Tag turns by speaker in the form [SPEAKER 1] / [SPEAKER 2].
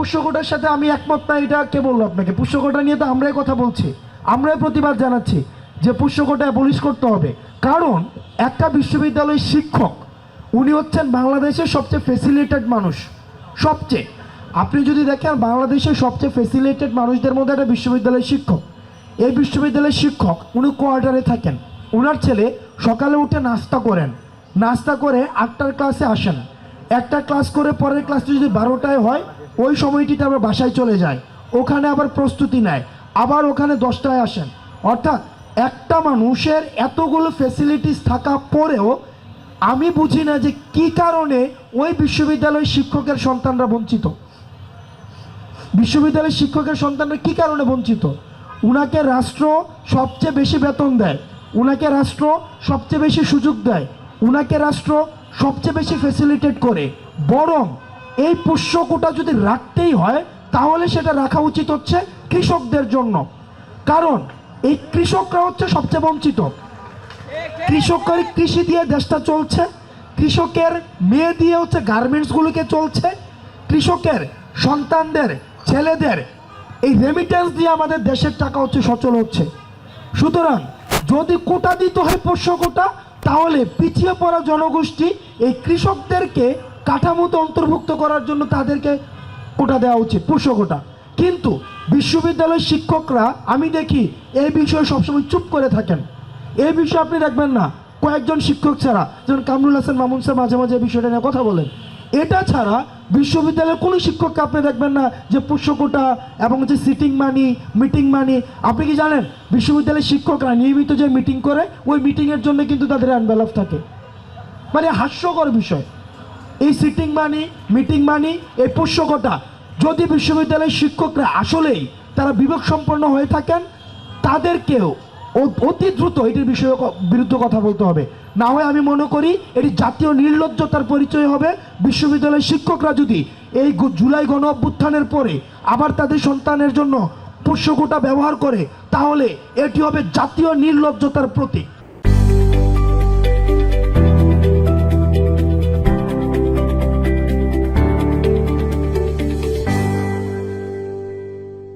[SPEAKER 1] পুষ্যকোটার সাথে আমি একমত না, এটা কে বলল আপনাকে? পুষ্যকোটা নিয়ে তো আমরাই কথা বলছি। আমরাই প্রতিবাদ জানাচ্ছি যে পুষ্যকোটা অ্যাবলিশ করতে হবে। কারণ একটা বিশ্ববিদ্যালয়ের শিক্ষক, উনি হচ্ছেন বাংলাদেশের সবচেয়ে ফেসিলিটেড মানুষ। সবচেয়ে। আপনি যদি দেখেন, বাংলাদেশের সবচেয়ে ফেসিলিটেড মানুষদের মধ্যে একটা বিশ্ববিদ্যালয়ের শিক্ষক। এই বিশ্ববিদ্যালয়ের শিক্ষক, উনি কোয়ার্টারে থাকেন। ওনার ছেলে সকালে উঠে নাস্তা করেন। নাস্তা করে আটটার ক্লাসে আসেন। একটা ক্লাস করে পরের ক্লাসটি যদি বারোটায় হয় ওই সময়টিতে আবার বাসায় চলে যায় ওখানে আবার প্রস্তুতি নেয়। আবার ওখানে দশটায় আসেন। অর্থাৎ একটা মানুষের এতগুলো ফেসিলিটিস থাকা পরেও আমি বুঝি না যে কি কারণে ওই বিশ্ববিদ্যালয়ের শিক্ষকের সন্তানরা বঞ্চিত। বিশ্ববিদ্যালয়ের শিক্ষকের সন্তানরা কি কারণে বঞ্চিত? উনাকে রাষ্ট্র সবচেয়ে বেশি বেতন দেয়। উনাকে রাষ্ট্র সবচেয়ে বেশি সুযোগ দেয়। উনাকে রাষ্ট্র সবচেয়ে বেশি ফেসিলিটেট করে। বরং এই পোষ্যকোটা যদি রাখতেই হয়, তাহলে সেটা রাখা উচিত হচ্ছে কৃষকদের জন্য। কারণ এই কৃষকরা হচ্ছে সবচেয়ে বঞ্চিত। কৃষকের কৃষি দিয়ে দেশটা চলছে, কৃষকের মেয়ে দিয়ে হচ্ছে গার্মেন্টসগুলোকে চলছে, কৃষকের সন্তানদের, ছেলেদের, এই রেমিটেন্স দিয়ে আমাদের দেশের টাকা হচ্ছে সচল হচ্ছে। সুতরাং যদি কোটা দিতে হয় পোষ্য কোটা তাহলে পিছিয়ে পড়া জনগোষ্ঠী এই কৃষকদেরকে কাঠামোতে অন্তর্ভুক্ত করার জন্য তাদেরকে কোটা দেওয়া উচিত পোষ্য কোটা। কিন্তু বিশ্ববিদ্যালয়ের শিক্ষকরা, আমি দেখি, এই বিষয়ে সবসময় চুপ করে থাকেন। এই বিষয়ে আপনি দেখবেন না, কয়েকজন শিক্ষক ছাড়া, যেমন কামরুল হাসান, মামুন স্যার মাঝে মাঝে এই বিষয়টা নিয়ে কথা বলেন। এটা ছাড়া বিশ্ববিদ্যালয়ের কোনো শিক্ষককে আপনি দেখবেন না যে পুষ্যকোটা এবং যে সিটিং মানি মিটিং মানি আপনি কি জানেন, বিশ্ববিদ্যালয়ের শিক্ষকরা নিয়মিত যে মিটিং করে, ওই মিটিংয়ের জন্য কিন্তু তাদের অ্যানভেলভ থাকে। মানে হাস্যকর বিষয়। এই সিটিং মানি মিটিং মানি এই পোষ্যকতা। যদি বিশ্ববিদ্যালয়ের শিক্ষকরা আসলেই তারা বিবেক সম্পন্ন হয়ে থাকেন, তাদেরকেও অতি দ্রুত এটির বিষয়ে বিরুদ্ধে কথা বলতে হবে। না হয় আমি মনে করি এটি জাতীয় নির্লজ্জতার পরিচয় হবে। বিশ্ববিদ্যালয়ের শিক্ষকরা যদি এই জুলাই গণ অভ্যুত্থানের পরে আবার তাদের সন্তানের জন্য পোষ্যকোটা ব্যবহার করে, তাহলে এটি হবে জাতীয় নির্লজ্জতার প্রতীক।